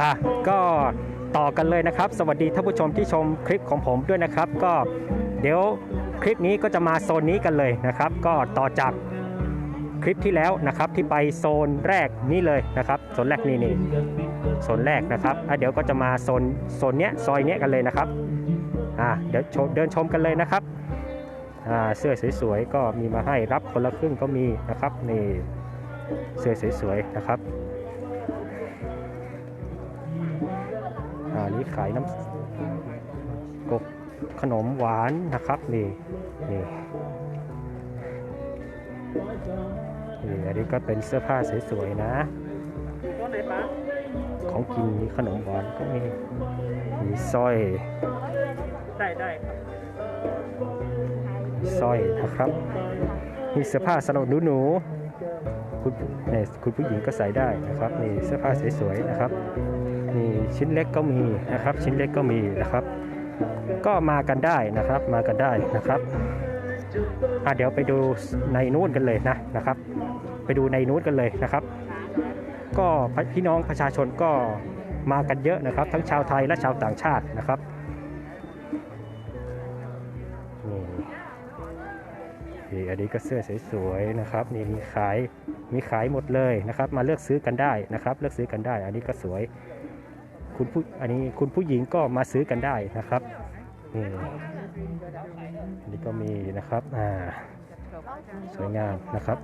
อะก็ต่อกันเลยนะครับ สวัสดีท่านผู้ชมที่ชมคลิปของผมด้วยนะครับ ก็เดี๋ยวคลิปนี้ก็จะมาโซนนี้กันเลยนะครับ ก็ต่อจากคลิปที่แล้วนะครับที่ไปโซนแรกนี่เลยนะครับโซนแรกนี่นี่โซนแรกนะครับอะเดี๋ยวก็จะมาโซนโซนเนี้ยซอยเนี้ยกันเลยนะครับอะเดี๋ยวชมเดินชมกันเลยนะครับอ่าเสื้อสวยๆก็มีมาให้รับคนละครึ่งก็มีนะครับนี่เสื้อสวยๆนะครับ นนี้ขายน้ำกบขนมหวานนะครับนี่นี่นี่อันนี้ก็เป็นเสื้อผ้าสวยๆนะ ของกินมีขนมหวานก็มีมีสร้อยได้ได้ครับสร้อยนะครับมีเสื้อผ้าสำหรับหนูๆคุณเนี่ยคุณผู้หญิงก็ใส่ได้นะครับนี่เสื้อผ้าสวยๆนะครับ นี่ชิ้นเล็กก็มีนะครับ ชิ้นเล็กก็มีนะครับ ก็มากันได้นะครับ มากันได้นะครับอะเดี๋ยวไปดูในนู้นกันเลยนะนะครับ ไปดูในนู้นกันเลยนะครับ ก็พี่น้องประชาชนก็มากันเยอะนะครับ ทั้งชาวไทยและชาวต่างชาตินะครับนี่นี่อันนี้ก็เสื้อสวยๆนะครับนี่มีขายมีขายหมดเลยนะครับ มาเลือกซื้อกันได้นะครับ เลือกซื้อกันได้ อันนี้ก็สวย คุณผู้อันนี้คุณผู้หญิงก็มาซื้อกันได้นะครับนี่อันนี้ก็มีนะครับอ่าสวยงามนะครับ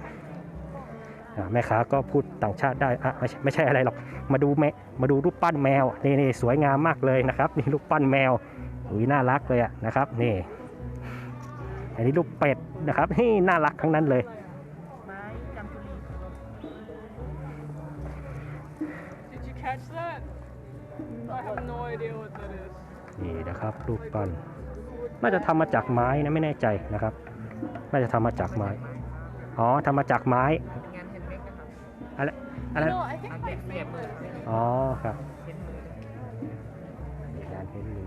แม่ค้าก็พูดต่างชาติได้อะไม่ใช่ไม่ใช่อะไรหรอกมาดูแมมาดูรูปปั้นแมวนี่นี่สวยงามมากเลยนะครับ นี่รูปปั้นแมวอุ้ยน่ารักเลยอะนะครับนี่อันนี้รูปเป็ดนะครับนี่น่ารักทั้งนั้นเลย นี่นะครับรูปปั้นน่าจะทำมาจากไม้นะไม่แน่ใจนะครับ น่าจะทำมาจากไม้ อ๋อทำมาจากไม้งานเฮนเมกนะครับอะไรอะไร No, I think my favorite. อ๋อครับงานเห็นมือ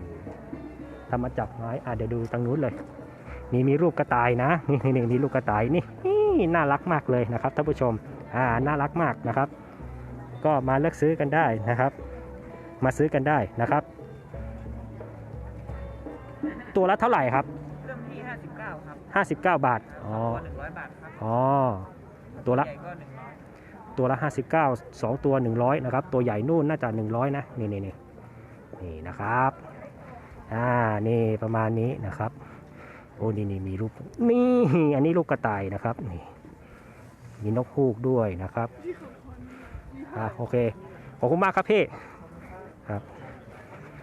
ทำมาจากไม้อะเดี๋ยวดูตรงนู้นเลยนี่มีรูปกระต่ายนะนี่นี่นี่มีรูปกระต่ายนี่นี่น่ารักมากเลยนะครับท่านผู้ชมอ่าน่ารักมากนะครับ ก็มาเลือกซื้อกันได้นะครับ มาซื้อกันได้นะครับ ตัวละเท่าไหร่ครับ เริ่มที่ 59 ครับ59 บาท อ๋อ ตัว100 บาทครับอ๋อ ตัวละ ใหญ่ก็100ตัวละ 59 2 ตัว 100 นะครับ ตัวใหญ่นู่นน่าจะ 100 นะ นี่นี่นี่นี่นะครับ อ่า นี่ประมาณนี้นะครับ โอ้ นี่นี่มีรูป นี่ อันนี้ลูกกระต่ายนะครับ นี่ มีนกฮูกด้วยนะครับ อ่าโอเค ขอบคุณมากครับพี่ ครับ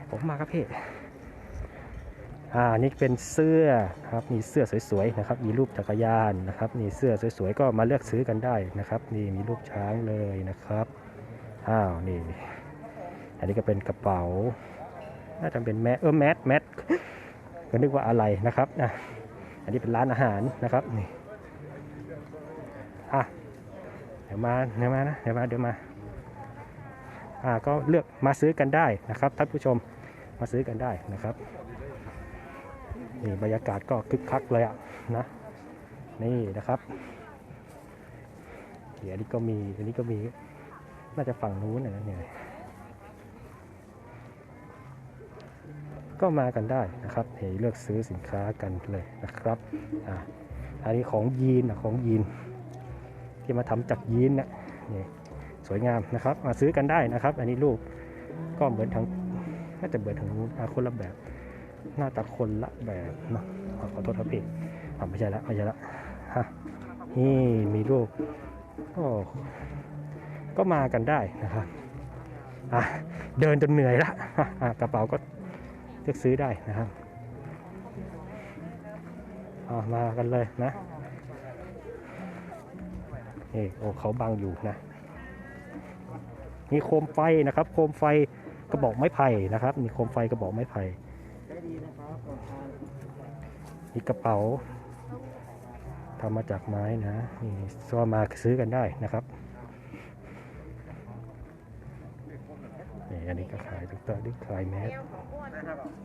ขอบคุณมากครับพี่ อ่านี่เป็นเสื้อครับมีเสื้อสวยๆนะครับมีรูปจักรยานนะครับมีเสื้อสวยๆก็มาเลือกซื้อกันได้นะครับนี่มีรูปช้างเลยนะครับอ้าวนี่อันนี้ก็เป็นกระเป๋าน่าจะเป็นแมสเออแมสแมสก็นึกว่าอะไรนะครับอะอันนี้เป็นร้านอาหารนะครับนี่อะเดี๋ยวมาเดี๋ยวมานะเดี๋ยวมาเดี๋ยวมาอ่าก็เลือกมาซื้อกันได้นะครับท่านผู้ชมมาซื้อกันได้นะครับ นี่บรรยากาศก็คึกคักเลยอะนะ นี่นะครับเดี๋ยวอันนี้ก็มีอันนี้ก็มี น่าจะฝั่งนู้นนะเนี่ยก็มากันได้นะครับเห็นเลือกซื้อสินค้ากันเลยนะครับอ่าอันนี้ของยีนนะของยีน ที่มาทำจากยีนนะนี่สวยงามนะครับ มาซื้อกันได้นะครับ อันนี้รูปก็เหมือนทางน่าจะเหมือนทางนู้นอะคนละแบบ น้าตาคนละแบบเนาะขอขอโทษครับพี่อ่าไม่ใช่ละไม่ใช่ละฮะนี่มีรูปก็ก็มากันได้นะครับอะเดินจนเหนื่อยละกระเป๋าก็เลือกซื้อได้นะครับมากันเลยนะนี่โอ้เขาบังอยู่นะมีโคมไฟนะครับ โคมไฟกระบอกไม้ไผ่นะครับ มีโคมไฟกระบอกไม้ไผ่ นี่กระเป๋าทำมาจากไม้นะนี่ก็มาซื้อกันได้นะครับนี่อันนี้ก็ขายตุ๊กตาที่ขายแมส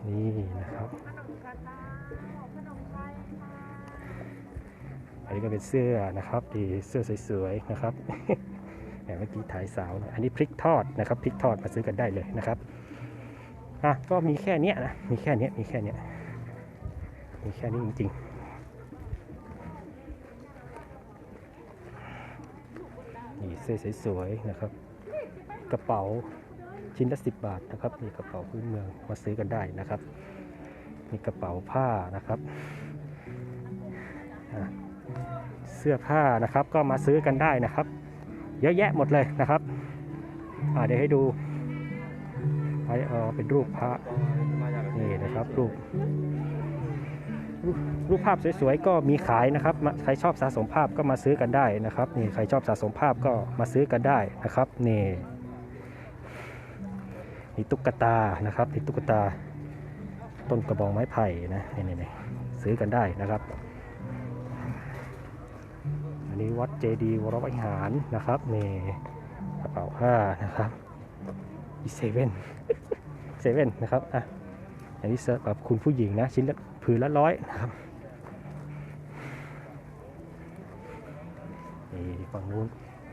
นี่นะครับ อันนี้ก็เป็นเสื้อนะครับดีเสื้อสวยๆนะครับเมื่อกี้ถ่ายสาว อันนี้พริกทอดนะครับพริกทอดมาซื้อกันได้เลยนะครับ อะก็มีแค่เนี้ยนะมีแค่เนี้ยมีแค่เนี้ยมีแค่นี้จริงๆนี่เสื้อสวยๆนะครับ กระเป๋าชิ้นละสิบบาทนะครับมีกระเป๋าพื้นเมืองมาซื้อกันได้นะครับ มีกระเป๋าผ้านะครับ เสื้อผ้านะครับก็มาซื้อกันได้นะครับ เยอะแยะหมดเลยนะครับเดี๋ยวให้ดู ไอเออเป็นรูปพระนี่นะครับรูปรูปภาพสวยๆก็มีขายนะครับ ใครชอบสะสมภาพก็มาซื้อกันได้นะครับนี่ใครชอบสะสมภาพก็มาซื้อกันได้นะครับนี่นี่ตุ๊กตานะครับนี่ตุ๊กตา ต้นกระบองไม้ไผ่นะนี่นี่ซื้อกันได้นะครับ อันนี้วัดเจดีย์วรวิหารนะครับนี่กระเป๋าผ้านะครับ อีเซเว่นเซเว่นนะครับอะอันนี้สำหรับคุณผู้หญิงนะ ชิ้นละผืนละร้อยนะครับนี่ฝั่งนู้น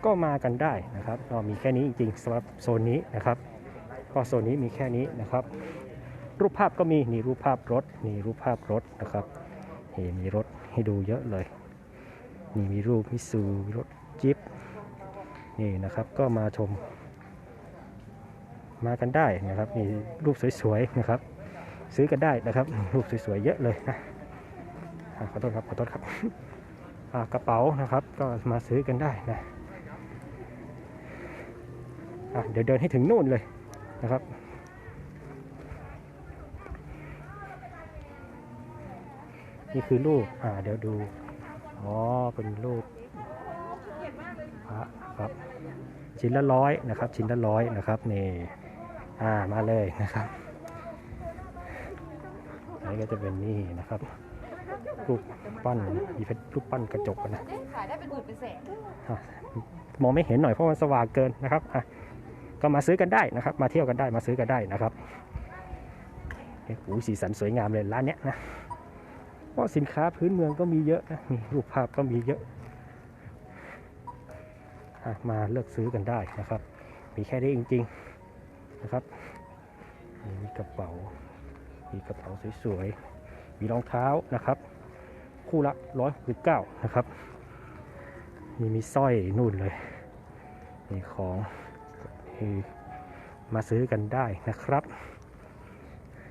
ก็มากันได้นะครับก็มีแค่นี้จริงๆสำหรับโซนนี้นะครับก็โซนนี้มีแค่นี้นะครับ รูปภาพก็มีนี่รูปภาพรถนี่รูปภาพรถนะครับนี่มีรถให้ดูเยอะเลยนี่มีรูปมิซูรถจิ๊บนี่นะครับก็มาชม มากันได้นะครับมีรูปสวยๆนะครับ ซื้อกันได้นะครับ รูปสวยๆเยอะเลยนะขอโทษครับขอโทษครับกระเป๋านะครับก็มาซื้อกันได้นะะเดี๋ยวเดินให้ถึงนู่นเลยนะครับนี่คือรูปอ่าเดี๋ยวดู อ๋อ เป็นรูปพระครับ ชิ้นละร้อยนะครับ ชิ้นละร้อยนะครับนี่ อ่ามาเลยนะครับอันนี้ก็จะเป็นนี่นะครับรูปปั้นมีเป็นรูปปั้นกระจกอะนะขายได้เป็นหมื่นเป็นแสนอะมองไม่เห็นหน่อยเพราะมันสว่างเกินนะครับอะก็มาซื้อกันได้นะครับ มาเที่ยวกันได้มาซื้อกันได้นะครับเอ้โหสีสันสวยงามเลยร้านเนี้ยนะเพราะสินค้าพื้นเมืองก็มีเยอะนะมีรูปภาพก็มีเยอะอะมาเลือกซื้อกันได้นะครับ มีแค่นี้จริง ๆ นะครับมีกระเป๋า มีกระเป๋าสวยๆ มีรองเท้านะครับ คู่ละร้อยสิบเก้านะครับ มีมีสร้อยนู่นเลยมีของมาซื้อกันได้นะครับ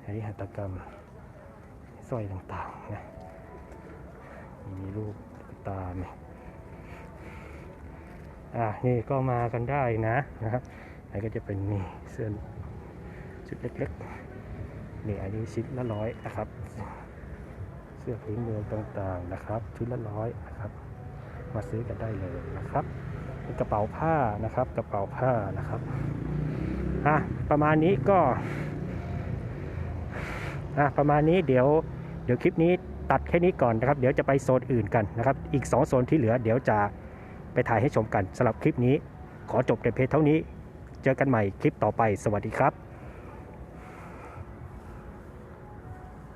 อันนี้หัตถกรรมสร้อยต่างๆนะมีรูปตุ๊กตามอะนี่ก็มากันได้นะนะครับ อันก็จะเป็นนี่เสื้อชุดเล็กๆนี่อันนี้ชิ้นละร้อยนะครับ เสื้อพื้นเมืองต่างๆนะครับ ชุดละร้อยนะครับ มาซื้อกันได้เลยนะครับกระเป๋าผ้านะครับกระเป๋าผ้านะครับอะประมาณนี้ก็อะประมาณนี้เดี๋ยวเดี๋ยวคลิปนี้ตัดแค่นี้ก่อนนะครับ เดี๋ยวจะไปโซนอื่นกันนะครับ อีก 2 โซนที่เหลือเดี๋ยวจะไปถ่ายให้ชมกันสำหรับคลิปนี้ ขอจบแต่เพียงเท่านี้ จอกันใหม่คลิปต่อไป สวัสดีครับ